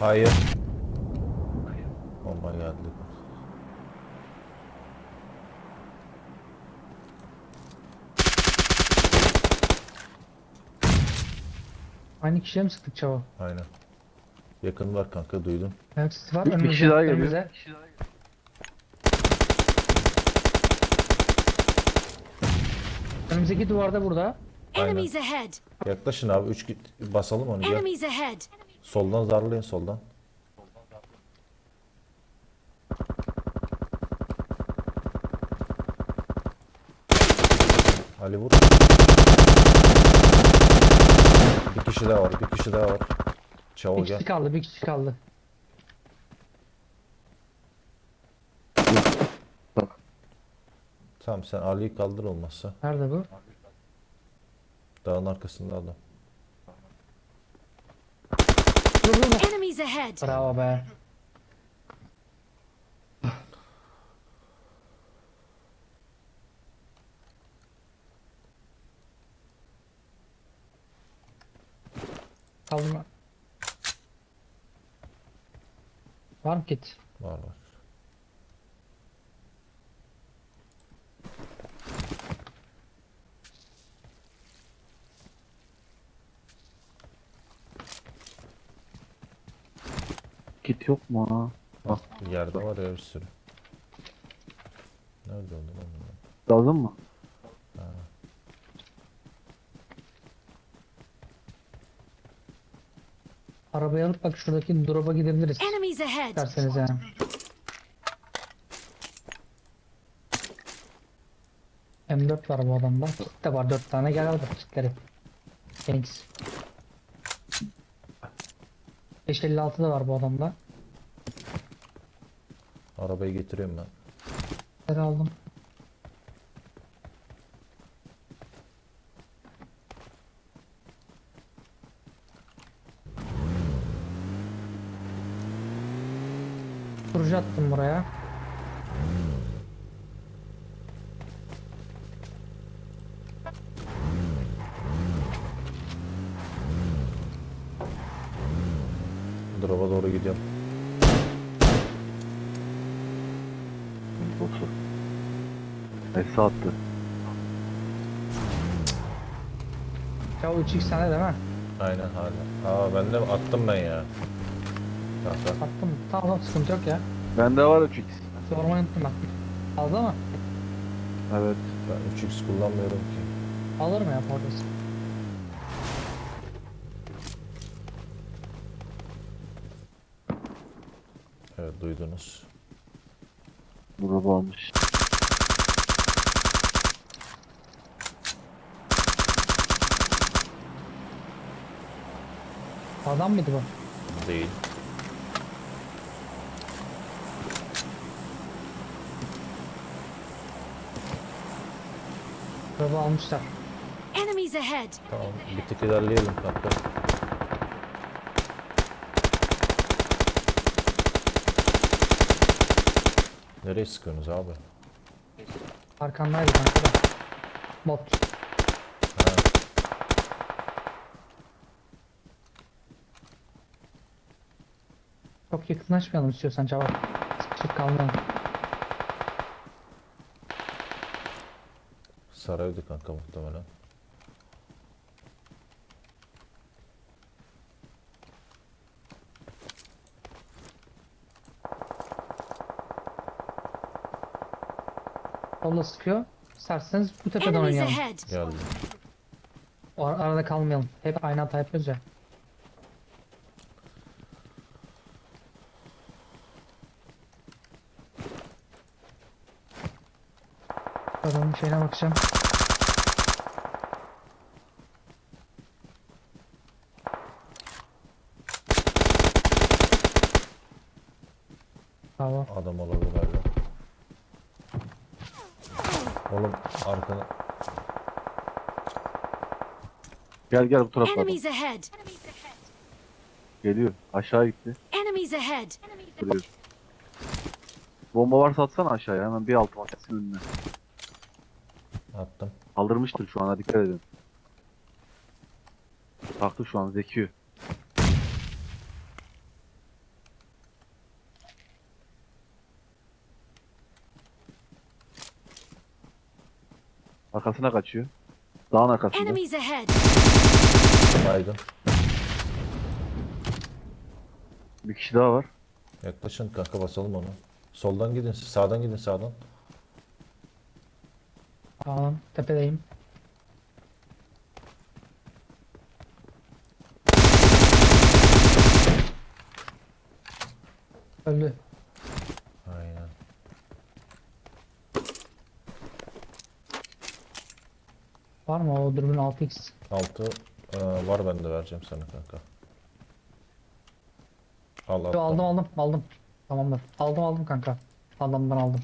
Hayır. Bomba geldi. Aynı kişiye mi sıktık çavo? Aynen. Yakın var kanka duydum. Evet siz var Bir- önümüzde. kişi daha geliyor. önümüzde. Önümüzdeki duvarda burada. Aynen. Enemies ahead! Yaklaşın abi 3 git basalım onu gel. Enemies ahead! Soldan zarlayın soldan. Ali vur. Bir kişi daha var, bir kişi daha var. Çavo Bir gel. kişi kaldı, bir kişi kaldı. Tamam sen Ali'yi kaldır olmazsa. Nerede bu? Dağın arkasında adam. Dur dur dur. Enemies ahead! Bravo be. Kaldırma. Var mı kit? Var var. Kit yok mu ha? Bak Yerde var ya bir sürü. Nerede oldu lan bunlar? lazım mı? Arabayı alıp bak şuradaki drop'a gidebiliriz. Enemies ahead! İsterseniz yani. M4 var bu adamda. Kit de var 4 tane gel al bak kitleri. Thanks. 556 da var bu adamda. Arabayı getiriyorum ben. Kitleri aldım. Kurucu attım buraya. Drop'a doğru gidiyorum. Bosu. Neyse attı. Ya o 3x tane değil mi? Aynen hala. Aa ben de attım ben ya. Kanka. Attım. Tamam tamam sıkıntı yok ya. Bende var 3x. Sormayı unuttum ben. Fazla mı? Evet. Ben 3x kullanmıyorum ki. Alır mı ya portası? Duydunuz. Burada almış. Adam mıydı bu? Değil. Araba almışlar. Enemies ahead! Tamam bir tık ilerleyelim kanka. Nereye sıkıyorsunuz abi? Arkandaydı kanka da. Bot. Ha, Çok yakınlaşmayalım istiyorsan cevap. Sıkışıp kalmayalım. Saraydı kanka muhtemelen. Solla sıkıyor. İsterseniz bu tepeden Enemies oynayalım. ahead! Geldi. O ar- arada kalmayalım. Hep aynı hata yapıyoruz ya. Adamın şeyine bakacağım. Bravo. Adam olabilir Oğlum arkana. Gel gel bu tarafa adam. Enemies ahead! Geliyor. Aşağı gitti. Enemies ahead! Duruyor. Bomba varsa atsana aşağıya. Hemen bir altıma kesin önüne. Attım. Kaldırmıştır şu ana dikkat edin. Kalktı şu an Zeki. Arkasına kaçıyor. Dağın arkasında. Enemies ahead! Baygın. Bir kişi daha var. Yaklaşın kanka basalım onu. Soldan gidin siz. Sağdan gidin sağdan. Tamam tepedeyim. Öldü. Var mı o dürbün 6x? Altı e, var bende vereceğim sana kanka. Al Yo, al. aldım aldım aldım. Tamamdır. Aldım aldım kanka. Adamdan aldım.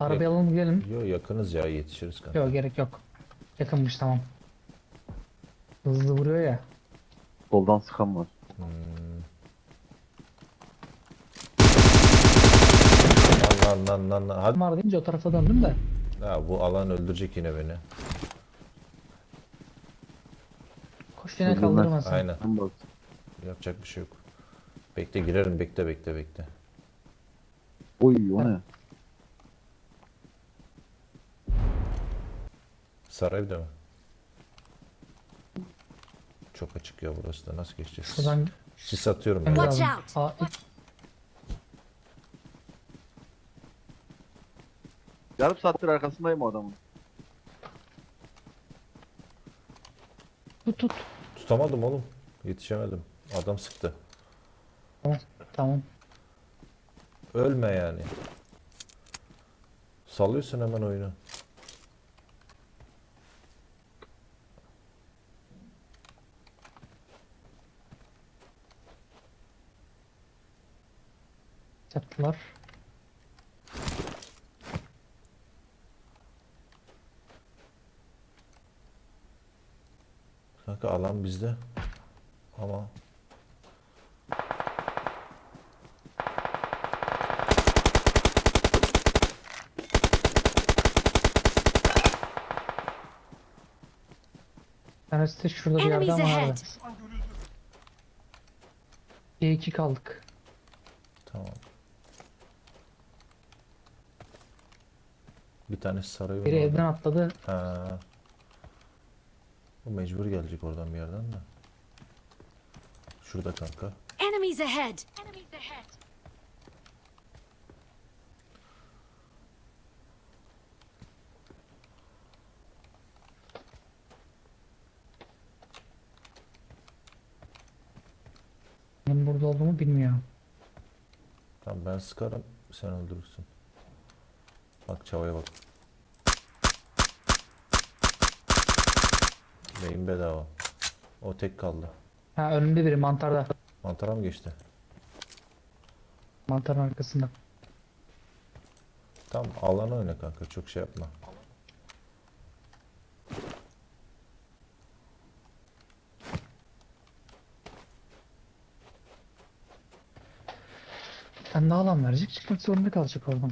Arabayı alalım gidelim. Yo yakınız ya yetişiriz kanka. Yok gerek yok. Yakınmış tamam. Hızlı vuruyor ya. Soldan sıkan var. Hmm. Lan lan lan lan lan. Hadi. Var deyince o tarafa döndüm de. Ya bu alan öldürecek yine beni. Koş yine Öldürmez. kaldırmasın. Aynen. Bak. Yapacak bir şey yok. Bekle girerim bekle bekle bekle. Oy o ne? Sarayda mı? Çok açık ya burası da nasıl geçeceğiz? Şuradan Sis atıyorum ben. Watch out. Aa, ilk- Yarım saattir arkasındayım o adamın. tut tut. Tutamadım oğlum. Yetişemedim. Adam sıktı. Tamam. Tamam. Ölme yani. Sallıyorsun hemen oyunu. Çattılar. Kanka alan bizde. Ama Tanesi de şurada bir yerde Enemies ama ahead. Bir iki kaldık. tamam. Bir tanesi sarıyor. Biri evden atladı. Ha. O mecbur gelecek oradan bir yerden de. Şurada kanka. Enemies ahead! Enemies ahead! Benim burada olduğumu bilmiyor. Tamam ben sıkarım sen öldürürsün. Bak çavaya bak. Beyin bedava. O tek kaldı. Ha önümde biri mantarda. Mantara mı geçti? Mantarın arkasında. Tamam alana oyna kanka çok şey yapma. Sen de alan verecek çıkmak zorunda kalacak oradan.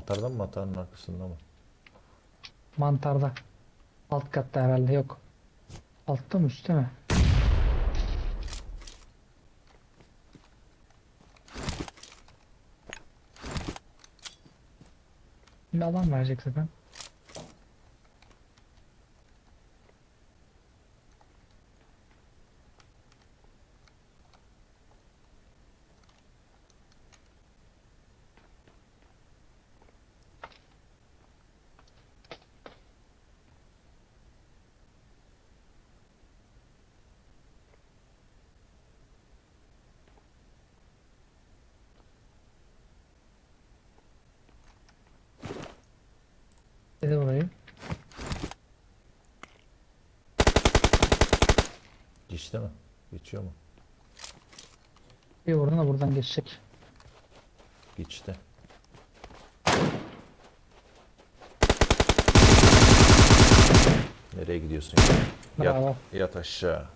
Mantarda mı mantarın arkasında mı? Mantarda. Alt katta herhalde yok. Altta mı üstte mi? Şimdi alan verecek zaten. Geçti mi? Geçiyor mu? Bir oradan da buradan geçecek. Geçti. Nereye gidiyorsun? Bravo. Yat, yat aşağı.